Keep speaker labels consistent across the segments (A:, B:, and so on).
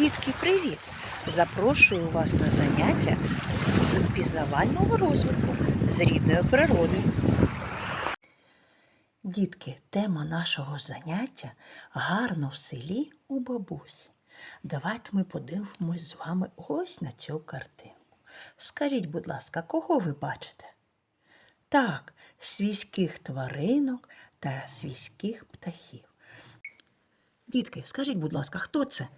A: Дітки, привіт! Запрошую вас на заняття з пізнавального розвитку з рідної природи. Дітки, тема нашого заняття гарно в селі у бабусі. Давайте ми подивимось з вами ось на цю картинку. Скажіть, будь ласка, кого ви бачите? Так, свійських тваринок та свійських птахів. Дітки, скажіть, будь ласка, хто це?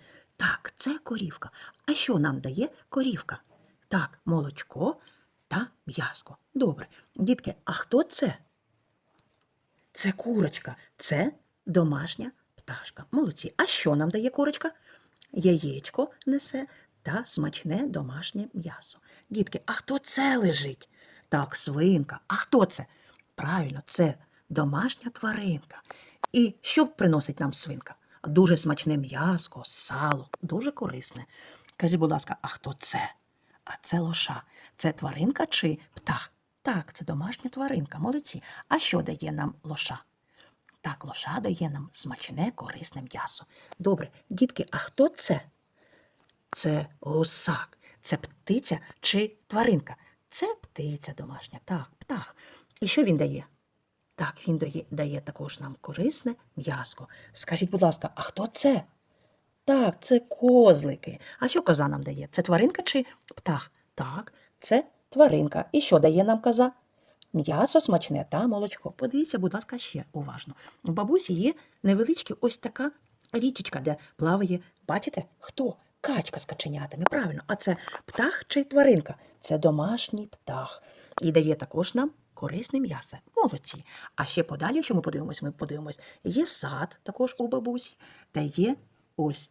A: Так, це корівка. А що нам дає корівка? Так, молочко та м'яско. Добре. Дітки, а хто це? Це курочка. Це домашня пташка. Молодці. А що нам дає курочка? Яєчко несе та смачне домашнє м'ясо. Дітки, а хто це лежить? Так, свинка. А хто це? Правильно, це домашня тваринка. І що приносить нам свинка? Дуже смачне м'яско, сало, дуже корисне. Кажіть, будь ласка, а хто це? А це лоша. Це тваринка чи птах? Так, це домашня тваринка, молодці. А що дає нам лоша? Так, лоша дає нам смачне, корисне м'ясо. Добре, дітки, а хто це? Це гусак. Це птиця чи тваринка? Це птиця домашня, так, птах. І що він дає? Так, він дає, дає також нам корисне м'яско. Скажіть, будь ласка, а хто це? Так, це козлики. А що коза нам дає? Це тваринка чи птах? Так, це тваринка. І що дає нам коза? М'ясо смачне та молочко. Подивіться, будь ласка, ще уважно. У бабусі є невеличка ось така річечка, де плаває, бачите, хто? Качка з каченятами. Правильно, а це птах чи тваринка? Це домашній птах. І дає також нам корисне м'ясо. Молодці. А ще подалі, якщо ми подивимось, ми подивимось, є сад також у бабусі, та є ось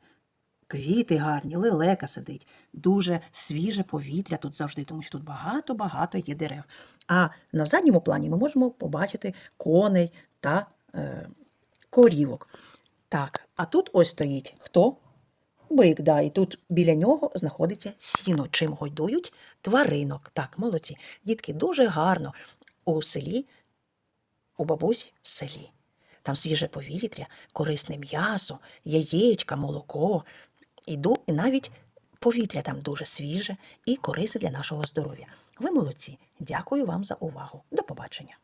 A: квіти гарні, лелека сидить, дуже свіже повітря тут завжди, тому що тут багато-багато є дерев. А на задньому плані ми можемо побачити коней та е, корівок. Так, а тут ось стоїть хто? Бик, да, і тут біля нього знаходиться сіно, чим годують тваринок. Так, молодці. Дітки, дуже гарно у селі, у бабусі в селі. Там свіже повітря, корисне м'ясо, яєчка, молоко. І, і навіть повітря там дуже свіже і корисне для нашого здоров'я. Ви молодці. Дякую вам за увагу. До побачення.